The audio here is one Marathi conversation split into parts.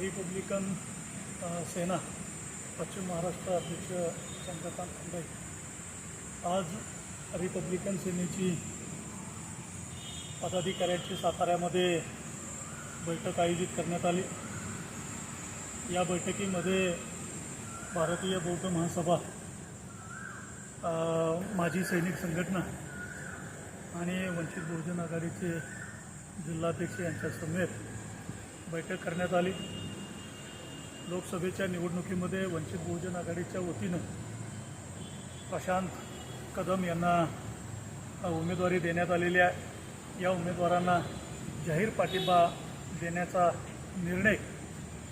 रिपब्लिकन सेना पश्चिम महाराष्ट्र अध्यक्ष चंद्रकांत खंडे. आज रिपब्लिकन सेनेची पदाधिकाऱ्यांची साताऱ्यामध्ये बैठक आयोजित करण्यात आली. या बैठकीमध्ये भारतीय बौद्ध महासभा माजी सैनिक संघटना आणि वंचित बहुजन आघाडीचे जिल्हाध्यक्ष यांच्या समेत बैठक करण्यात आली. लोकसभेच्या निवडणुकीमध्ये वंचित बहुजन आघाडीच्या वतीनं प्रशांत कदम यांना उमेदवारी देण्यात आलेली आहे. या उमेदवारांना जाहीर पाठिंबा देण्याचा निर्णय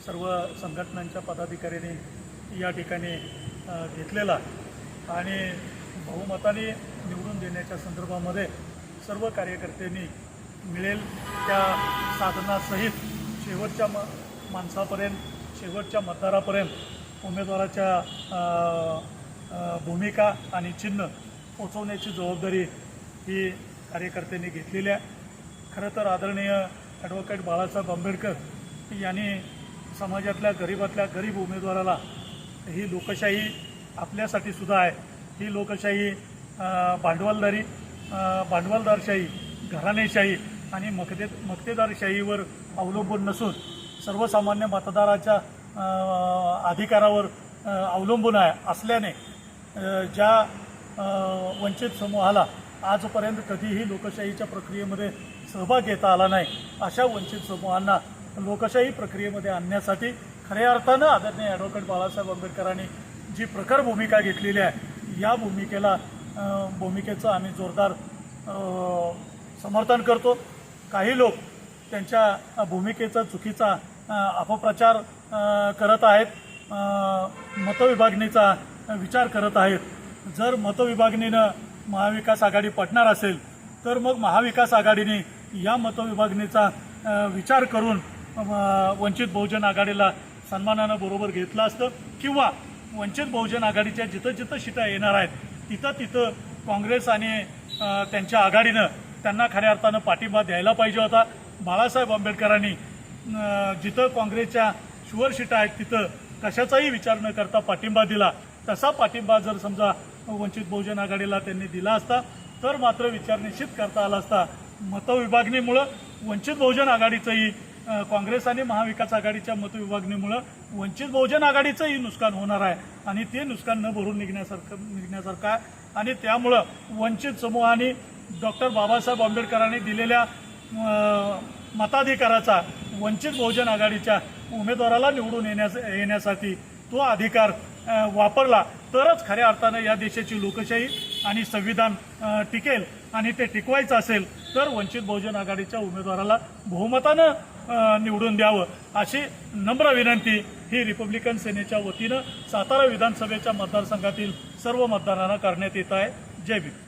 सर्व संघटनांच्या पदाधिकाऱ्यांनी या ठिकाणी घेतलेला आणि बहुमताने निवडून देण्याच्या संदर्भामध्ये सर्व कार्यकर्त्यांनी मिळेल त्या साधनासहित शेवटच्या म माणसापर्यंत शेवटच्या मतदारापर्यंत उमेदवाराच्या भूमिका आणि चिन्ह पोचवण्याची जबाबदारी ही कार्यकर्त्यांनी घेतलेली आहे. खरं तर आदरणीय ॲडव्होकेट बाळासाहेब आंबेडकर यांनी समाजातल्या गरिबातल्या गरीब उमेदवाराला ही लोकशाही आपल्यासाठी सुद्धा आहे. ही लोकशाही भांडवलदारी भांडवलदारशाही घराणेशाही आणि मक्ते मक्तेदारशाहीवर अवलंबून नसून सर्वसामान्य मतदाराच्या अधिकारावर अवलंबून आहे. असल्याने ज्या वंचित समूहाला आजपर्यंत कधीही लोकशाहीच्या प्रक्रियेमध्ये सहभाग घेता आला नाही अशा वंचित समूहांना लोकशाही प्रक्रियेमध्ये आणण्यासाठी खऱ्या अर्थानं आदरणीय ॲडव्होकेट बाळासाहेब आंबेडकरांनी जी प्रखर भूमिका घेतलेली आहे या भूमिकेला भूमिकेचं आम्ही जोरदार समर्थन करतो. काही लोक त्यांच्या भूमिकेचा चुकीचा अपप्रचार करत आहेत मतविभागणीचा विचार करत आहेत. जर मतविभागणीनं महाविकास आघाडी पटणार असेल तर मग महाविकास आघाडीने या मतविभागणीचा विचार करून वंचित बहुजन आघाडीला सन्मानानं बरोबर घेतलं असतं किंवा वंचित बहुजन आघाडीच्या जिथं जिथं शिटा येणार आहेत तिथं तिथं काँग्रेस आणि त्यांच्या आघाडीनं त्यांना खऱ्या अर्थानं पाठिंबा द्यायला पाहिजे होता. बाळासाहेब आंबेडकरांनी जिथं काँग्रेसच्या शुअर शिटा आहेत तिथं कशाचाही विचार न करता पाठिंबा दिला. तसा पाठिंबा जर समजा वंचित बहुजन आघाडीला त्यांनी दिला असता तर मात्र विचार निश्चित करता आला असता. मतविभागणीमुळं वंचित बहुजन आघाडीचंही काँग्रेस आणि महाविकास आघाडीच्या मतविभागणीमुळं वंचित बहुजन आघाडीचंही नुकसान होणार आहे. आणि ते नुकसान न भरून निघण्यासारखं निघण्यासारखं आहे. आणि त्यामुळं वंचित समूहाने डॉक्टर बाबासाहेब आंबेडकरांनी दिलेल्या मताधिकाराचा वंचित बहुजन आघाडीच्या उमेदवाराला निवडून येण्यास येण्यासाठी तो अधिकार वापरला. तरच खऱ्या अर्थानं या देशाची लोकशाही आणि संविधान टिकेल आणि ते टिकवायचं असेल तर वंचित बहुजन आघाडीच्या उमेदवाराला बहुमतानं निवडून द्यावं अशी नम्र विनंती ही रिपब्लिकन सेनेच्या वतीनं सातारा विधानसभेच्या मतदारसंघातील सर्व मतदारांना करण्यात येत आहे. जय भीम.